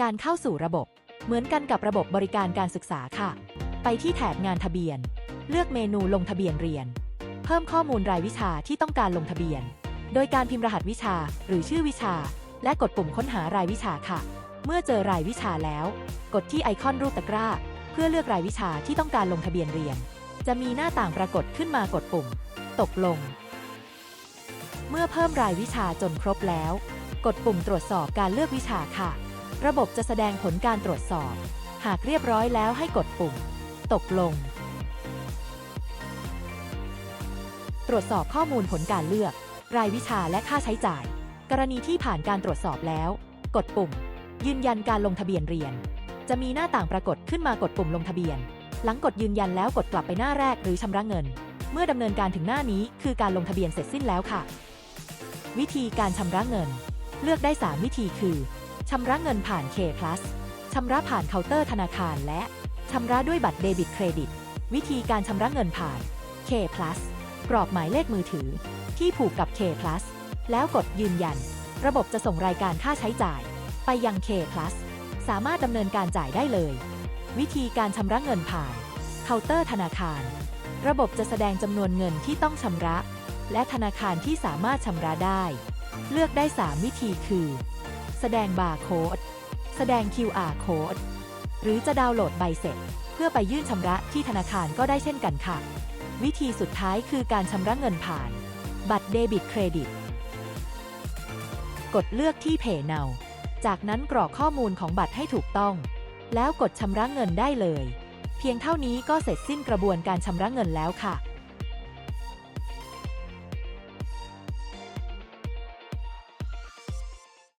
การเข้าสู่ระบบ เหมือนกันกับระบบบริการการศึกษาค่ะ ไปที่แถบงานทะเบียน เลือกเมนูลงทะเบียนเรียน เพิ่มข้อมูลรายวิชาที่ต้องการลงทะเบียน โดยการพิมพ์รหัสวิชาหรือชื่อวิชา และกดปุ่มค้นหารายวิชาค่ะ เมื่อเจอรายวิชาแล้ว กดที่ไอคอนรูปตะกร้า เพื่อเลือกรายวิชาที่ต้องการลงทะเบียนเรียน จะมีหน้าต่างปรากฏขึ้นมากดปุ่ม ตกลง เมื่อเพิ่มรายวิชาจนครบแล้ว กดปุ่มตรวจสอบการเลือกวิชาค่ะ ระบบจะแสดงผลการตรวจสอบ หากเรียบร้อยแล้วให้กดปุ่ม ตกลง ตรวจสอบข้อมูลผลการเลือก รายวิชาและค่าใช้จ่าย กรณีที่ผ่านการตรวจสอบแล้ว กดปุ่ม ยืนยันการลงทะเบียนเรียน จะมีหน้าต่างปรากฏขึ้นมากดปุ่มลงทะเบียน หลังกดยืนยันแล้วกดกลับไปหน้าแรกหรือชำระเงิน เมื่อดำเนินการถึงหน้านี้คือการลงทะเบียนเสร็จสิ้นแล้วค่ะ วิธีการชำระเงิน เลือกได้ 3 วิธีคือ ชำระเงินผ่าน K Plus ชำระผ่านเคาน์เตอร์ธนาคาร และชำระด้วยบัตรเดบิตเครดิต วิธีการชำระเงินผ่าน K Plus กรอกหมายเลขมือถือ ที่ผูกกับ K Plus แล้วกดยืนยัน ระบบจะส่งรายการค่าใช้จ่าย ไปยัง K Plus สามารถดำเนินการจ่ายได้เลย วิธีการชำระเงินผ่าน เคาน์เตอร์ธนาคาร ระบบจะแสดงจำนวนเงินที่ต้องชำระ และธนาคารที่สามารถชำระได้ เลือกได้ 3 วิธีคือ แสดงบาร์โค้ด แสดง QR code หรือจะดาวน์โหลดใบเสร็จ เพื่อไปยื่นชำระที่ธนาคารก็ได้เช่นกันค่ะ วิธีสุดท้ายคือการชำระเงินผ่าน บัตรเดบิตเครดิต กดเลือกที่ Pay Now จากนั้นกรอกข้อมูลของบัตรให้ถูกต้อง แล้วกดชำระเงินได้เลย เพียงเท่านี้ก็เสร็จสิ้นกระบวนการชำระเงินแล้วค่ะ